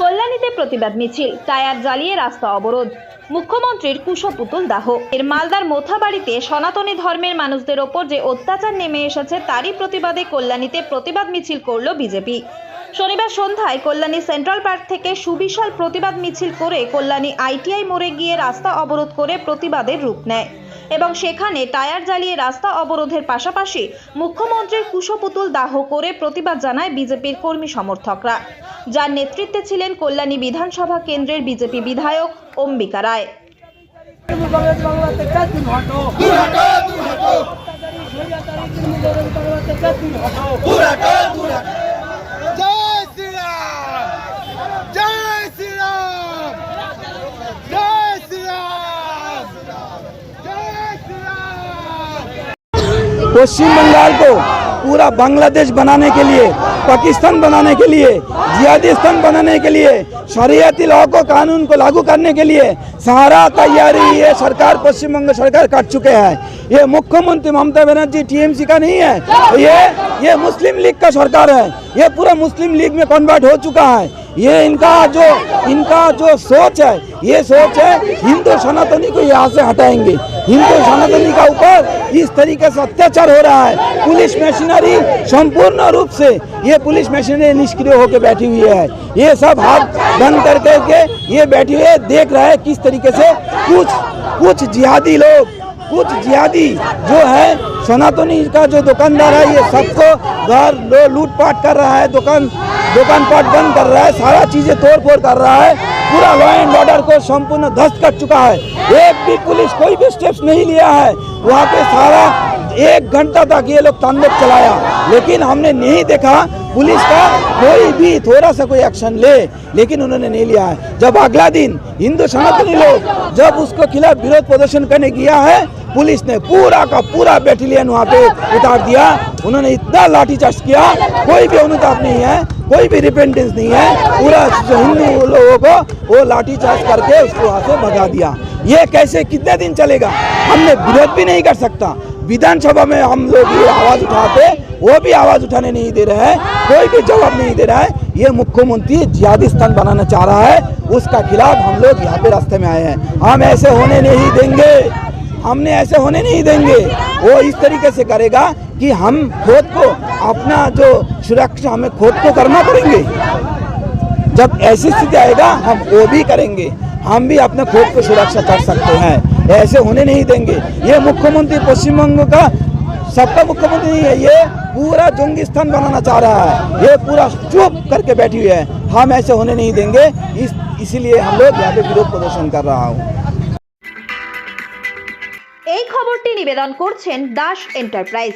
কল্যাণীতে প্রতিবাদ মিছিল টায়ার জ্বালিয়ে রাস্তা অবরোধ। মুখ্যমন্ত্রীর কুশপুতুল দাহ। এর মালদার মোথাবাড়িতে সনাতনী ধর্মের মানুষদের ওপর যে অত্যাচার নেমে এসেছে, তারই প্রতিবাদে কল্যাণীতে প্রতিবাদ মিছিল করল বিজেপি। শনিবার সন্ধ্যায় কল্যাণী সেন্ট্রাল পার্ক থেকে সুবিশাল প্রতিবাদ মিছিল করে কল্যাণী আইটিআই মোড়ে গিয়ে রাস্তা অবরোধ করে প্রতিবাদের রূপ নেয়। এবং সেখানে টায়ার জ্বালিয়ে রাস্তা অবরোধের পাশাপাশি মুখ্যমন্ত্রীর কুশপুতুল দাহ করে প্রতিবাদ জানায় বিজেপির কর্মী সমর্থকরা। যার নেতৃত্বে ছিলেন কল্যাণী বিধানসভা কেন্দ্রের বিজেপি বিধায়ক অম্বিকা রায়। पश्चिम बंगाल को पूरा बांग्लादेश बनाने के लिए, पाकिस्तान बनाने के लिए जिहादिस्तान बनाने के लिए, शरीयती लॉ को, कानून को लागू करने के लिए सारा तैयारी ये सरकार, पश्चिम बंगाल सरकार कर चुके हैं। ये मुख्यमंत्री ममता बनर्जी टीएमसी का नहीं है, ये ये मुस्लिम लीग का सरकार है। ये पूरा मुस्लिम लीग में कन्वर्ट हो चुका है। ये इनका जो इनका जो सोच है, ये सोच है, हिंदू सनातनी को यहाँ से हटाएँगे। हिंदू सनातनी का ऊपर इस तरीके से अत्याचार हो रहा है। पुलिस मशीनरी संपूर्ण रूप से ये पुलिस मशीनरी निष्क्रिय होकर बैठी हुई है। ये सब हाथ बंद कर करके ये बैठी हुई है। देख रहा है किस तरीके से कुछ कुछ जिहादी लोग, कुछ जिहादी जो है, सनातनी का जो दुकानदार है, ये सबको घर लूटपाट कर रहा है, दुकान दुकान पाट बंद कर रहा है, सारा चीज़ें तोड़ फोड़ कर रहा है। पूरा लॉ एंड ऑर्डर को संपूर्ण ध्वस्त कर चुका है। एक भी पुलिस कोई भी स्टेप्स नहीं लिया है। वहाँ पे सारा एक घंटा तक ये लोग तांडव चलाया। लेकिन हमने नहीं देखा पुलिस का कोई भी थोड़ा सा कोई एक्शन ले, लेकिन उन्होंने नहीं लिया है। जब अगला दिन हिंदू सनातनी लोग जब उसको खिलाफ विरोध प्रदर्शन करने गया है, पुलिस ने पूरा का पूरा बैटेलियन वहाँ पे उतार दिया। उन्होंने इतना लाठीचार्ज किया, कोई भी अनुताप नहीं है। कोई भी रिपेंटेंस नहीं है। पूरा हिंदू लोगों को वो लाठीचार्ज करके उसको वहाँ से भगा दिया। ये कैसे कितने दिन चलेगा? हमने विरोध भी नहीं कर सकता। विधानसभा में हम लोग ये आवाज़ उठाते, वो भी आवाज़ उठाने नहीं दे रहे हैं, कोई भी जवाब नहीं दे रहा है। ये मुख्यमंत्री जिहादिस्तान बनाना चाह रहा है, उसका खिलाफ हम लोग यहाँ पे रास्ते में आए हैं। हम ऐसे होने नहीं देंगे। हमने ऐसे होने नहीं देंगे। वो इस तरीके से करेगा कि हम खुद को अपना जो सुरक्षा हमें खुद को करना पड़ेंगे जब ऐसी स्थिति आएगा हम वो भी करेंगे हम भी अपने खुद को सुरक्षा कर सकते हैं ऐसे होने नहीं देंगे ये मुख्यमंत्री पश्चिम बंग का सबका मुख्यमंत्री नहीं है ये पूरा जंगिस्तान बनाना चाह रहा है ये पूरा चुप करके बैठी हुई है हम ऐसे होने नहीं देंगे इस इसीलिए हम लोग यहाँ पे विरोध प्रदर्शन कर रहा हूँ এই খবরটি নিবেদন করছেন দাস এন্টারপ্রাইজ